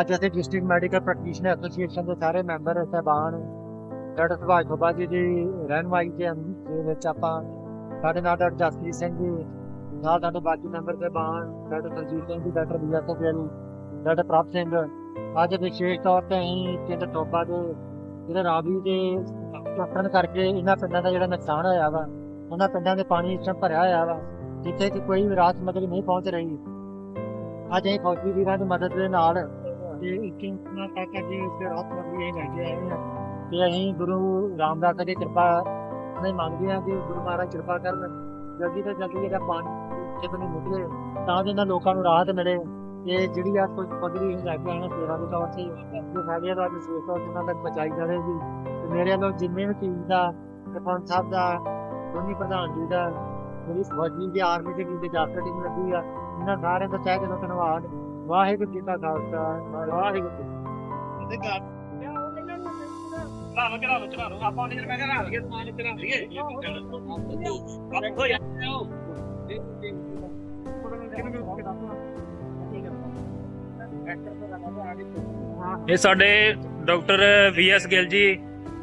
ਅੱਜ ਅਸੀਂ district medical practitioner association ਦੇ ਸਾਰੇ ਮੈਂਬਰ ਸਹਿਬਾਨ, ਡਾਕਟਰ ਸੁਭਾਸ਼ ਖੋਬਾ ਜੀ ਦੀ ਰਹਿਨਮਾਈ ਦੇ ਅੰਦ- ਦੇ ਵਿੱਚ ਆਪਾਂ ਸਾਡੇ ਨਾਲ ਡਾਕਟਰ ਜਸਪ੍ਰੀਤ ਸਿੰਘ ਜੀ, ਨਾਲ ਸਾਡੇ ਬਾਕੀ ਮੈਂਬਰ ਸਹਿਬਾਨ, doctor Sanjeet Singh ji, doctor BS Gill doctor ਪ੍ਰਭ ਸਿੰਘ। ਅੱਜ ਵਿਸ਼ੇਸ਼ ਤੌਰ ਤੇ ਅਸੀਂ ਪਿੰਡ ਟੋਬਾ ਦੇ, ਜਿਹੜੇ ਰਾਵੀ ਦੇ ਟੱਕਣ ਕਰਕੇ ਇਹਨਾਂ ਪਿੰਡਾਂ ਦਾ ਜਿਹੜਾ ਨੁਕਸਾਨ ਹੋਇਆ ਵਾ, ਉਹਨਾਂ ਪਿੰਡਾਂ ਦੇ ਪਾਣੀ ਇਸ ਟਾਈਮ ਭਰਿਆ ਹੋਇਆ ਵਾ, ਜਿੱਥੇ ਕਿ ਕੋਈ ਵੀ ਰਾਹਤ ਮਦਦ ਨਹੀਂ ਪਹੁੰਚ ਰਹੀ। ਅੱਜ ਅਸੀਂ ਫੌਜੀ ਵੀਰਾਂ ਦੀ ਮਦਦ ਦੇ ਨਾਲ ਤੇ ਇੱਕ ਨਾ ਕਾਕਾ ਜੀ ਇਸ ਦੇ ਰਾਹਤ ਮੰਗੀ ਇਹ ਲੈ ਆਏ ਹਾਂ ਤੇ ਅਸੀਂ ਗੁਰੂ ਰਾਮਦਾਸ ਦੀ ਕਿਰਪਾ ਨਹੀਂ ਮੰਗਦੇ ਹਾਂ ਕਿ ਗੁਰੂ ਮਹਾਰਾਜ ਕਿਰਪਾ ਕਰਨ ਜਲਦੀ ਤੋਂ ਜਲਦੀ ਇਹਦਾ ਪਾਣੀ ਤੇ ਬਣੀ ਨਿਕਲੇ ਤਾਂ ਜੋ ਇਹਨਾਂ ਲੋਕਾਂ ਨੂੰ ਰਾਹਤ ਮਿਲੇ। ਤੇ ਜਿਹੜੀ ਆ ਕੋਈ ਪਗੜੀ ਲੈ ਕੇ ਆਏ ਹਾਂ ਦੇ ਤੌਰ ਤੇ ਜੋ ਸਾਡੇ ਦਾ ਵਿਸ਼ੇਸ਼ ਤੌਰ ਉਹਨਾਂ ਤੱਕ ਪਹੁੰਚਾਈ ਜਾਵੇਗੀ। ਤੇ ਮੇਰੇ ਵੱਲੋਂ ਜਿੰਨੇ ਵੀ ਟੀਮ ਦਾ ਸਰਪੰਚ ਸਾਹਿਬ ਦਾ, ਦੋਨੀ ਪ੍ਰਧਾਨ ਜੀ ਦਾ, ਮੇਰੀ ਫੌਜੀ ਦੀ ਆਰਮੀ ਦੀ ਟੀਮ ਦੇ ਜਾਸਰ ਟੀਮ ਲੱਗੀ ਆ। ਇਹਨਾਂ ਸਾਰਿਆਂ ਦਾ ਚਾਹੇ ਦਿਲੋਂ ਧੰਨਵਾਦ। ਵਾਹਿਗੁਰੂ ਜੀ ਕਾ ਖਾਲਸਾ ਵਾਹਿਗੁਰੂ ਜੀ ਕੀ ਫਤਿਹ। ਚਲਾ ਲਓ ਚਲਾ ਲਓ ਚਲਾ ਲਓ। ਆਪਾਂ ਨੇ ਮੈਂ ਕਹਿੰਦਾ ਰਾਤ ਕੇ ਸਮਾਨ ਚਲਾ ਲਈਏ। ਦੇਖੋ ਯਾਰ ਇਹ ਸਾਡੇ ਡਾਕਟਰ ਵੀਐਸ ਗਿੱਲ ਜੀ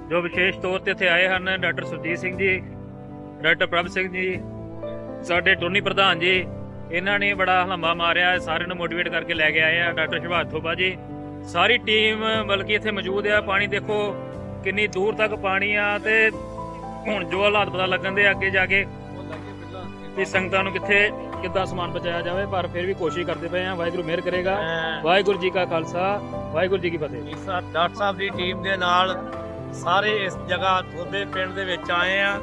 ਜੋ ਵਿਸ਼ੇਸ਼ ਤੌਰ ਤੇ ਇੱਥੇ ਆਏ ਹਨ ਡਾਕਟਰ ਸੁਰਜੀਤ ਸਿੰਘ ਜੀ ਡਾਕਟਰ ਪ੍ਰਭ ਸਿੰਘ ਜੀ ਸਾਡੇ ਟੋਨੀ ਪ੍ਰਧਾਨ ਜੀ ਇਹਨਾਂ ਨੇ ਬੜਾ ਹਲਮਾ ਮਾਰਿਆ ਸਾਰਿਆਂ ਨੂੰ ਮੋਟੀਵੇਟ ਕਰਕੇ ਲੈ ਕੇ ਆਏ ਆ ਡਾਕਟਰ ਸ਼ਿਵਾਜ ਥੋਬਾ ਜੀ। ਸਾਰੀ ਟੀਮ ਬਲਕਿ ਇੱਥੇ ਮੌਜੂਦ ਆ ਪਾਣੀ ਦੇਖੋ ਕਿੰਨੀ ਦੂਰ ਤੱਕ ਪਾਣੀ ਆ ਤੇ ਹੁਣ ਜੋ ਹਾਲਾਤ ਪਤਾ ਲੱਗਣ ਦੇ ਅੱਗੇ ਜਾ ਕੇ ਵੀ ਸੰਗਤਾਂ ਨੂੰ ਕਿੱਥੇ ਕਿੱਦਾਂ ਸਮਾਨ ਪਹੁੰਚਾਇਆ ਜਾਵੇ ਪਰ ਫਿਰ ਵੀ ਕੋਸ਼ਿਸ਼ ਕਰਦੇ ਪਏ ਆ ਵਾਹਿਗੁਰੂ ਮਿਹਰ ਕਰੇਗਾ। ਵਾਹਿਗੁਰੂ ਜੀ ਕਾ ਖਾਲਸਾ ਵਾਹਿਗੁਰੂ ਜੀ ਕੀ ਫਤਿਹ। ਡਾਕਟਰ ਸਾਹਿਬ ਦੀ ਟੀਮ ਦੇ ਨਾਲ ਸਾਰੇ ਇਸ ਜਗ੍ਹਾ ਥੋਦੇ ਪਿੰਡ ਦੇ ਵਿੱਚ ਆਏ ਆ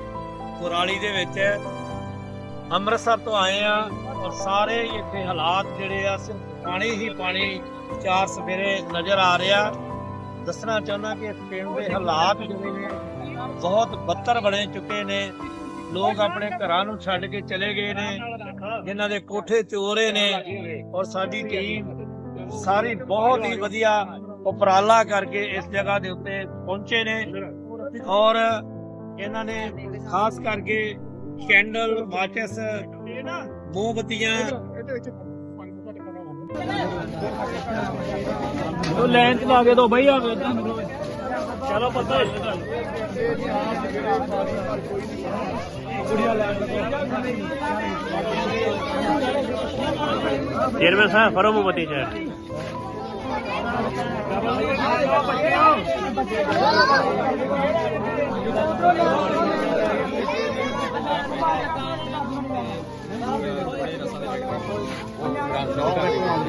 ਕੁਰਾਲੀ ਦੇ ਵਿੱਚ। ਅੰਮ੍ਰਿਤਸਰ ਤੋਂ ਆਏ ਆ ਔਰ ਸਾਰੇ ਇੱਥੇ ਹਾਲਾਤ ਜਿਹੜੇ ਆ ਸਿਰਫ ਪਾਣੀ ਹੀ ਪਾਣੀ ਚਾਰ ਸਵੇਰੇ ਨਜ਼ਰ ਆ ਰਿਹਾ। ਦੱਸਣਾ ਚਾਹੁੰਦਾ ਕਿ ਇਸ ਪਿੰਡ ਦੇ ਹਾਲਾਤ ਜਿਹੜੇ ਨੇ, ਬਹੁਤ ਬੱਤਰ ਬਣੇ ਚੁੱਕੇ ਨੇ। ਲੋਕ ਆਪਣੇ ਘਰਾਂ ਨੂੰ ਛੱਡ ਕੇ ਚਲੇ ਗਏ ਨੇ। ਜਿਨ੍ਹਾਂ ਦੇ ਕੋਠੇ ਚੋਰੇ ਨੇ ਔਰ ਸਾਡੀ ਟੀਮ ਸਾਰੀ ਬਹੁਤ ਹੀ ਵਧੀਆ ਉਪਰਾਲਾ ਕਰਕੇ ਇਸ ਜਗ੍ਹਾ ਦੇ ਉੱਤੇ ਪਹੁੰਚੇ ਨੇ। ਔਰ ਇਹਨਾਂ ਨੇ ਖਾਸ ਕਰਕੇ ਕੈਂਡਲ ਮਾਚਸ ਮੋਮਬਤੀਆਂ ਉਹ ਲਾਈਨ ਚ ਲਾ ਕੇ ਦੋ ਬਈ ਆ ਚਲੋ ਪਤਾ ਚੇਅਰਮੈਨ ਸਾਹਿਬ ਫਰੋ ਮੋਮਬਤੀ ਸ਼ਹਿਰ よかった。